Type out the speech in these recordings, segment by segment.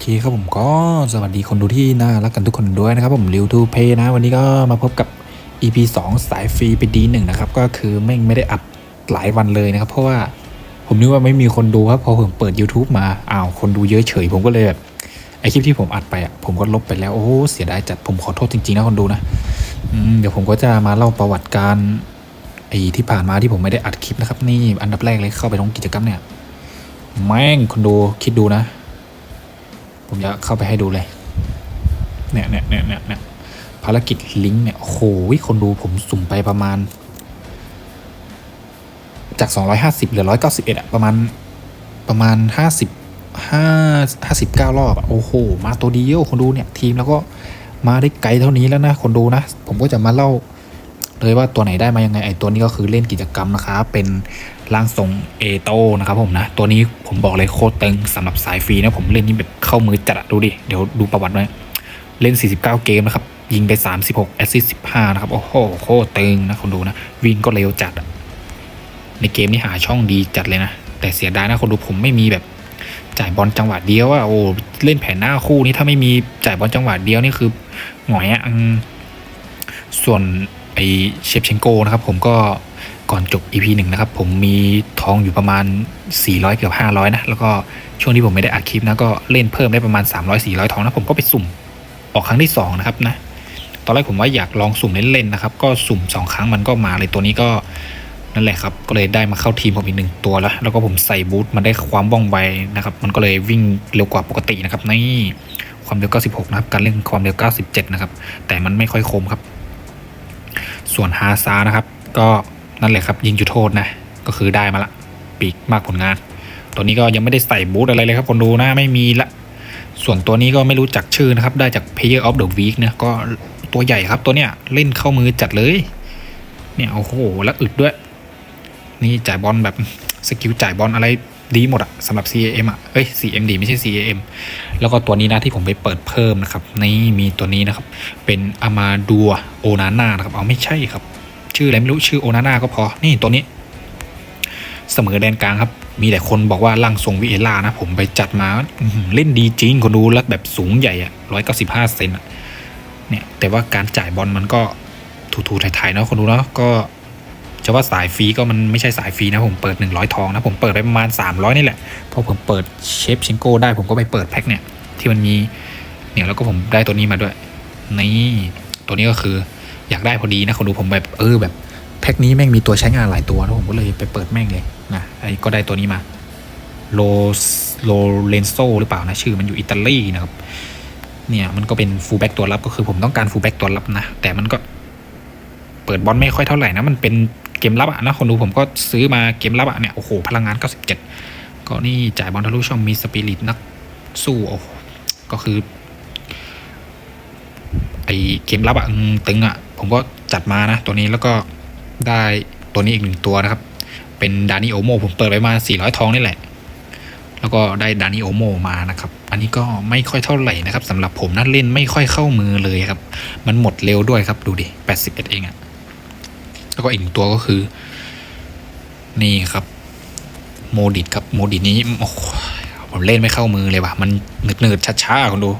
เคครับผมก็สวัสดีคนดูที่น่ารักกันทุกคนด้วยนะครับผมริวทูเพนะ วันนี้ก็มาพบกับ EP 2 สายฟรีไปดีหนึ่งนะครับ ก็คือแม่งไม่ได้อัดหลายวันเลยนะครับ เพราะว่าผมนึกว่าไม่มีคนดูครับพอผมเปิด YouTube มาอ้าวคนดูเยอะเฉย ผมก็เลยแบบไอคลิปที่ผมอัดไปอะผมก็ลบไปแล้วโอ้เสียดายจัดผมขอโทษจริงๆนะคนดูนะเดี๋ยวผมก็จะมาเล่าประวัติการไอที่ผ่านมาที่ผมไม่ได้อัดคลิปนะครับ นี่อันดับแรกเลยเข้าไปตรงกิจกรรมเนี่ยแม่งคนดูคิดดูนะ ผมจะเข้าไปให้ดูเลย เนี่ยเนี่ยเนี่ยเนี่ยเนี่ยภารกิจลิงก์เนี่ยโอ้โหคนดูผมสุ่มไปประมาณ จาก 250เหลือ 191อะประมาณประมาณ 50 5 59 รอบอะโอ้โห มาตัวเดียวคนดูเนี่ย ทีมแล้วก็มาได้ไกลเท่านี้แล้วนะ คนดูนะ ผมก็จะมาเล่าเลยว่าตัวไหนได้มายังไงไอตัวนี้ก็คือเล่นกิจกรรมนะครับเป็น ร่างทรงเอโตนะครับผมนะ ตัวนี้ผมบอกเลยโคตรตึงสำหรับสายฟรีนะผมเล่นนี่แบบเข้ามือจัดดูดิ เดี๋ยวดูประวัติไว้เล่น 49 เกมนะครับ ยิงไป 36 แอสซิสต์15 นะครับ โอ้โหโคตรตึงนะคนดูนะ วิ่งก็เร็วจัด ในเกมนี้หาช่องดีจัดเลยนะ แต่เสียดายนะคนดูผมไม่มีแบบจ่ายบอลจังหวะเดียวอะโอ้เล่นแผนหน้าคู่นี้ถ้าไม่มีจ่ายบอลจังหวะเดียวนี่คือหงอยอะส่วนไอเชฟเชนโกนะครับผมก็ ก่อนจบ EP หนึ่งนะครับ ผมมีทองอยู่ประมาณ 400 เกือบ 500 นะ แล้วก็ช่วงที่ผมไม่ได้อัดคลิปนะ ก็เล่นเพิ่มได้ประมาณ 300 400 ทองนะ ผมก็ไปสุ่มออกครั้งที่ 2 นะครับนะ ตอนแรกผมว่าอยากลองสุ่มเล่นๆนะครับ ก็สุ่ม 2 ครั้งมันก็มาเลยตัวนี้ก็นั่นแหละครับ ก็เลยได้มาเข้าทีมผมอีกหนึ่งตัวแล้ว แล้วก็ผมใส่บูทมันได้ความว่องไวนะครับ มันก็เลยวิ่งเร็วกว่าปกตินะครับ นี่ความเร็ว 96 นะครับ การเล่นความเร็ว 97 นะครับ แต่มันไม่ค่อยคมครับ ส่วนฮาซานะครับ ก็ นั่นแหละครับ ยิงจุดโทษนะ ก็คือได้มาละ ปีกมากผลงาน ตัวนี้ก็ยังไม่ได้ใส่บูทอะไรเลยครับคนดูนะไม่มีละ ส่วนตัวนี้ก็ไม่รู้จักชื่อนะครับ ได้จาก Player of the Week นะก็ตัวใหญ่ครับตัวเนี้ยเล่นเข้ามือจัดเลย เนี่ยโอ้โหแล้วอึดด้วย นี่จ่ายบอลแบบสกิลจ่ายบอลอะไรดีหมดอะสำหรับ CAM อะเอ้ย CMD ไม่ใช่ CAM แล้วก็ตัวนี้นะที่ผมไปเปิดเพิ่มนะครับ นี่มีตัวนี้นะครับ เป็นอามาดัวโอนาน่านะครับ เอาไม่ใช่ครับ ชื่ออะไรไม่รู้ชื่อโอนาน่าก็พอ นี่ตัวนี้ เสมอแดนกลางครับ มีแต่คนบอกว่าร่างทรงวิเอล่านะ ผมไปจัดมาเล่นดีจริงคนดูแล้วแบบสูงใหญ่อะร้อยเก้าสิบห้าเซนเนี่ย แต่ว่าการจ่ายบอลมันก็ถูๆไทยๆเนาะคนดูเนาะก็จะว่าสายฟรีก็มันไม่ใช่สายฟรีนะผมเปิด 100 ทองนะผมเปิดไปประมาณ 300 นี่แหละพอผมเปิดเชฟชิงโก้ได้ผมก็ไปเปิดแพ็คเนี่ยที่มันมีเนี่ยแล้วก็ผมได้ตัวนี้มาด้วยนี่ตัวนี้ก็คือ อยากได้พอดีนะคนดูผมแบบเออแบบแพ็คนี้แม่งมีตัวใช้งานหลายตัวแล้วผมก็เลยไปเปิดแม่งเลยนะไอ้ก็ได้ตัวนี้มาโลโลเลนโซหรือเปล่านะชื่อมันอยู่อิตาลีนะครับเนี่ยมันก็เป็นฟูลแบ็กตัวรับก็คือผมต้องการฟูลแบ็กตัวรับนะ แต่มันก็เปิดบอลไม่ค่อยเท่าไหร่นะ มันเป็นเกมรับอะนะคนดูผมก็ซื้อมาเกมรับอะเนี่ยโอ้โหพลังงาน 97 ก็นี่จ่ายบอลทะลุช่องมีสปิริตนักสู้โอ้ก็คือไอเกมรับอะตึงอะ ผมก็จัดมานะตัวนี้แล้วก็ได้ตัวนี้อีกหนึ่งตัวนะครับ เป็นดานิโอโมผมเปิดไปมา 400 ทองนี่แหละ แล้วก็ได้ดานิโอโมมานะครับ อันนี้ก็ไม่ค่อยเท่าไหร่นะครับสำหรับผมนะเล่นไม่ค่อยเข้ามือเลยครับ มันหมดเร็วด้วยครับดูดิ 81 เองอะแล้วก็อีกหนึ่งตัวก็คือ นี่ครับโมดิตครับโมดิตนี้โอ้โหผมเล่นไม่เข้ามือเลยว่ะ มันหนืดหนืดๆช้าๆคนดู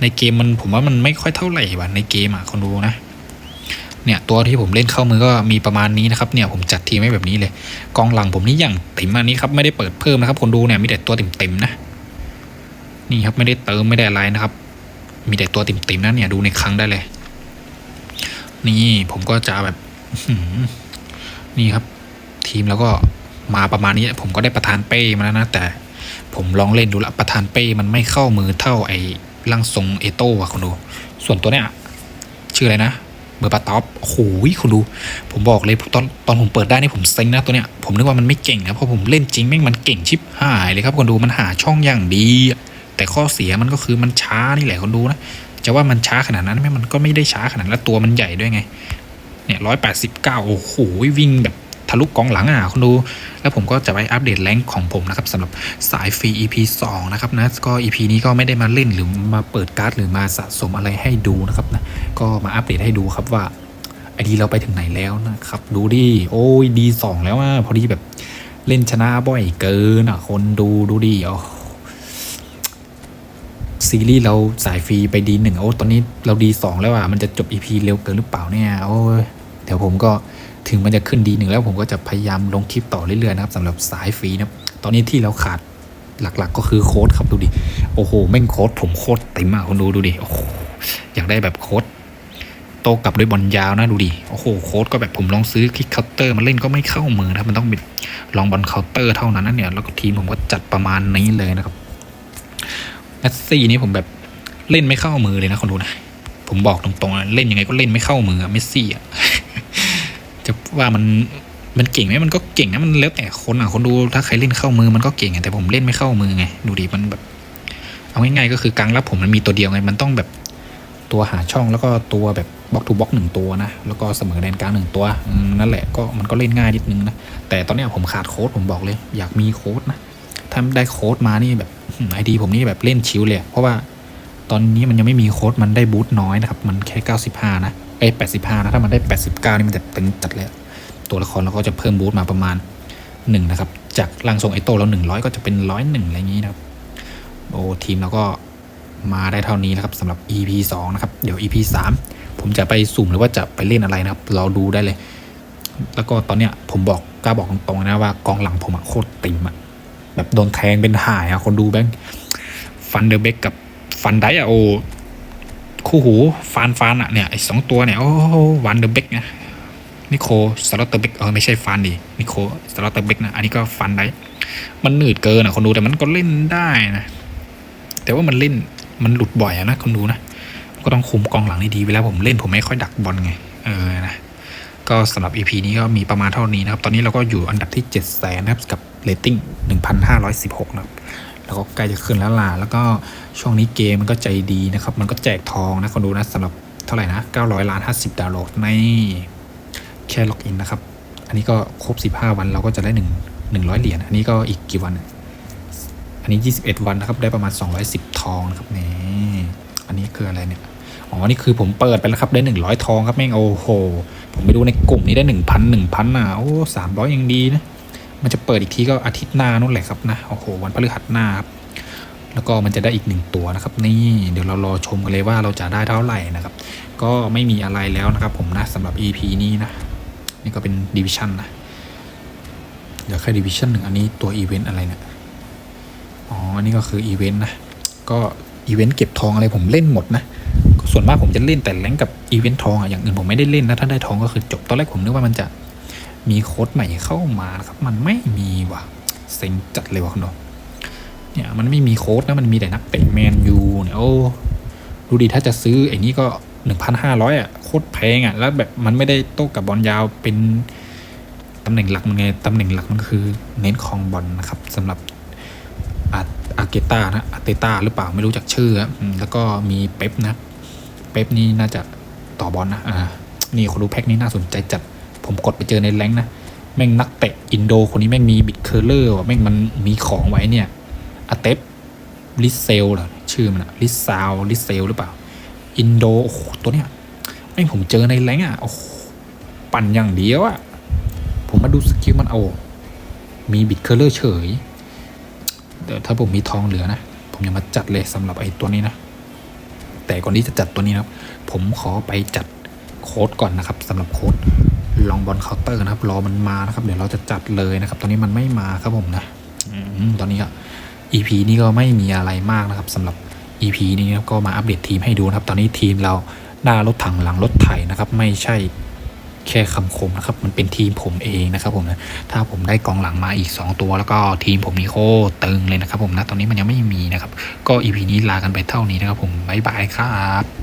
ในเกมมันผมว่ามันไม่ค่อยเท่าไหร่ว่ะในเกมอะคนดูนะ เนี่ยตัวที่ผมเล่นเข้ามือก็มีประมาณนี้นะครับเนี่ยผมจัดทีมไว้แบบนี้เลย กองหลังผมนี่อย่างติ่มอันนี้ครับไม่ได้เปิดเพิ่มนะครับ คนดูเนี่ยมีแต่ตัวติ่มๆนะนี่ครับไม่ได้เติมไม่ได้อะไรนะครับ มีแต่ตัวติ่มๆนะเนี่ยดูในครั้งได้เลย นี่ผมก็จะแบบนี่ครับ ทีมแล้วก็มาประมาณนี้ ผมก็ได้ประธานเป้มาแล้วนะแต่ผมลองเล่นดูละประธานเป้มันไม่เข้ามือเท่าไอ้ร่างทรงเอโต้อะคุณดูส่วนตัวเนี้ยชื่ออะไรนะ เบอร์ปาท็อปโอ้โหคุณดู ผมบอกเลยตอนตอนผมเปิดได้นี่ผมเซ็งนะตัวเนี้ย ผมนึกว่ามันไม่เก่งนะเพราะผมเล่นจริงแม่งมันเก่งชิบหายเลยครับคุณดูมันหาช่องอย่างดี แต่ข้อเสียมันก็คือมันช้านี่แหละคุณดูนะจะว่ามันช้าขนาดนั้นไหมมันก็ไม่ได้ช้าขนาดนั้นแล้วตัวมันใหญ่ด้วยไงเนี่ยร้อยแปดสิบเก้าโอ้โหวิ่งแบบ ทะลุกองหลังอะคุณดู แล้วผมก็จะไปอัปเดตแรงของผมนะครับสำหรับสายฟรี EP 2 นะครับนะก็ EP นี้ก็ไม่ได้มาเล่นหรือมาเปิดการ์ดหรือมาสะสมอะไรให้ดูนะครับนะก็มาอัปเดตให้ดูครับว่าไอดีเราไปถึงไหนแล้วนะครับ ดูดิโอ้ยดีสองแล้วอะพอดีแบบเล่นชนะบ่อยเกินอะ คนดูดูดิโอ้ซีรีส์เราสายฟรีไปดีหนึ่งโอ้ตอนนี้เราดีสองแล้วอะมันจะจบ EP เร็วเกินหรือเปล่าเนี่ยโอ้ยเดี๋ยวผมก็ ถึงมันจะขึ้นดีหนึ่งแล้วผมก็จะพยายามลงคลิปต่อเรื่อยๆนะครับสำหรับสายฟรีนะตอนนี้ที่เราขาดหลักๆ ก็คือโค้ดครับดูดิโอ้โหแม่งโค้ดผมโคตรเต็มอะคุณดูดูดิโอ้โหอยากได้แบบโค้ดโตกลับด้วยบอลยาวนะดูดิโอ้โหโค้ดก็แบบผมลองซื้อคลิกเคาน์เตอร์มาเล่นก็ไม่เข้ามือนะครับมันต้องเป็นลองบอลเคาน์เตอร์เท่านั้นนะเนี่ยแล้วก็ทีมผมก็จัดประมาณนี้เลยนะครับแมสซี่นี่ผมแบบเล่นไม่เข้ามือเลยนะคนดูนะผมบอกตรงๆเล่นยังไงก็เล่นไม่เข้ามือเมสซี่อะ จะว่ามันมันเก่งไหมมันก็เก่งนะมันแล้วแต่คนอะคนดูถ้าใครเล่นเข้ามือมันก็เก่งอะแต่ผมเล่นไม่เข้ามือไงดูดิมันแบบ เอาง่ายๆก็คือกลางรับผมมันมีตัวเดียวไงมันต้องแบบตัวหาช่องแล้วก็ตัวแบบบล็อกทูบล็อกหนึ่งตัวนะแล้วก็เสมอแดนกลางหนึ่งตัวนั่นแหละก็มันก็เล่นง่ายนิดนึงนะแต่ตอนนี้ผมขาดโค้ดผมบอกเลย อยากมีโค้ดนะถ้าได้โค้ดมานี่แบบไอดีผมนี่แบบเล่นชิวเลยเพราะว่าตอนนี้มันยังไม่มีโค้ดมันได้บูทน้อยนะครับมันแค่ 95 นะ เอ้ย85นะถ้ามันได้89นี่มันจะตึงจัดเลยตัวละครเราก็จะเพิ่มบูทมาประมาณ1นะครับ จากร่างทรงไอโต้เรา100ก็จะเป็น101อะไรอย่างนี้นะครับโอ้ทีมเราก็มาได้เท่านี้นะครับสำหรับ EP 2 นะครับ เดี๋ยว EP 3 ผมจะไปสุ่มหรือว่าจะไปเล่นอะไรนะครับ เราดูได้เลย แล้วก็ตอนเนี้ยผมบอกกล้าบอกตรงๆนะว่ากองหลังผมอะโคตรติ่มอะแบบโดนแทงเป็นหายอะคนดูแบงฟันเดอร์เบกกับฟันไดอะโอ คู่หูฟานฟานอะเนี่ยไอสองตัวเนี่ยโอ้วันเดอร์เบกนะนิโคสลอตเตอร์เบกเออไม่ใช่ฟันดินิโคสลอตเตอร์เบกนะอันนี้ก็ฟันไดมันหนืดเกินอะคนดูแต่มันก็เล่นได้นะแต่ว่ามันเล่นมันหลุดบ่อยอะนะคนดูนะก็ต้องคุมกองหลังให้ดีเวลาผมเล่นผมไม่ค่อยดักบอลไงเออนะก็สำหรับ EP นี้ก็มีประมาณเท่านี้นะครับ ตอนนี้เราก็อยู่อันดับที่ 7 0 0 0 0นะครับ กับเรตติ้ง 1,516 นะครับ แล้วก็ใกล้จะขึ้นแล้วล่ะแล้วก็ช่วงนี้เกมมันก็ใจดีนะครับ มันก็แจกทองนะคนดูนะสำหรับเท่าไหร่นะ 900 ล้าน 50 ดาวน์โหลดในแค่ล็อกอินนะครับ อันนี้ก็ครบ 15 วันเราก็จะได้ 1 100 เหรียญ อันนี้ก็อีกกี่วัน อันนี้ 21 วันนะครับ ได้ประมาณ 210 ทองนะครับนี่ อันนี้คืออะไรเนี่ย อ๋อ นี่คือผมเปิดไปแล้วครับ ได้ 100 ทองครับแม่งโอ้โห ผมไปดูในกลุ่มนี้ได้ 1,000 1,000อะ โอ้สามร้อยยังดีนะ มันจะเปิดอีกทีก็อาทิตย์หน้านู่นแหละครับนะโอ้โหวันพฤหัสหน้าครับแล้วก็มันจะได้อีกหนึ่งตัวนะครับนี่เดี๋ยวเรารอชมกันเลยว่าเราจะได้เท่าไหร่นะครับ ก็ไม่มีอะไรแล้วนะครับผมนะสำหรับ EP นี้นะนี่ก็เป็นดิวิชั่นนะเดี๋ยวแค่ดิวิชั่นหนึ่งอันนี้ตัวอีเวนต์อะไรเนี่ยอ๋ออันนี้ก็คืออีเวนต์นะก็อีเวนต์เก็บทองอะไรผมเล่นหมดนะส่วนมากผมจะเล่นแต่แรงกับอีเวนต์ทองอะอย่างอื่นผมไม่ได้เล่นนะถ้าได้ทองก็คือจบตอนแรกผมนึกว่ามันจะ มีโค้ดใหม่เข้ามาครับ มันไม่มีว่ะเซ็งจัดเลยว่ะคุณดเนี่ยมันไม่มีโค้ดนะมันมีแต่นักเตะแมนยูเนี่ยโอ้ดูดิถ้าจะซื้อไอ้นี้ก็หนึ่งพันห้าร้อยอะโคตรแพงอะ แล้วแบบมันไม่ได้โต้กับบอลยาวเป็นตำแหน่งหลักมันไงตำแหน่งหลักมันคือ เน้นคองบอลนะครับสำหรับอาอาเกตานะอาเตตาหรือเปล่าไม่รู้จักชื่อแล้วก็มีเป๊ปนะเป๊ปนี่น่าจะต่อบอลนะอ่านี่คนดูแพ็กนี้น่าสนใจจัด ผมกดไปเจอในแรงนะ แม่งนักเตะอินโดคนนี้แม่งมีบิดเคอร์เลอร์ว่ะแม่งมันมีของไว้เนี่ยอาเตปลิเซลเหรอชื่อมันอะลิซาวลิเซลหรือเปล่า อินโดโอ้โหตัวเนี้ยแม่งผมเจอในแรงค์อะโอ้โหปั่นอย่างเดียวอะผมมาดูสกิลมันเอา มีบิดเคอร์เลอร์เฉยเดี๋ยวถ้าผมมีทองเหลือนะ ผมยังมาจัดเลยสำหรับไอ้ตัวนี้นะ แต่ก่อนที่จะจัดตัวนี้นะครับผมขอไปจัดโค้ดก่อนนะครับสำหรับโค้ด ลองบอลเคาน์เตอร์นะครับรอมันมานะครับเดี๋ยวเราจะจัดเลยนะครับ ตอนนี้มันไม่มาครับผมนะตอนนี้ก็ EP นี้ก็ไม่มีอะไรมากนะครับสำหรับ EP นี้นะครับก็มาอัปเดตทีมให้ดูนะครับ ตอนนี้ทีมเราหน้ารถถังหลังรถไถนะครับ ไม่ใช่แค่คำคมนะครับ มันเป็นทีมผมเองนะครับผมนะถ้าผมได้กองหลังมาอีก 2 ตัว แล้วก็ทีมผมนี่โคตรตึงเลยนะครับผมนะตอนนี้มันยังไม่มีนะครับ ก็ EP นี้ลากันไปเท่านี้นะครับผมบ๊ายบายครับ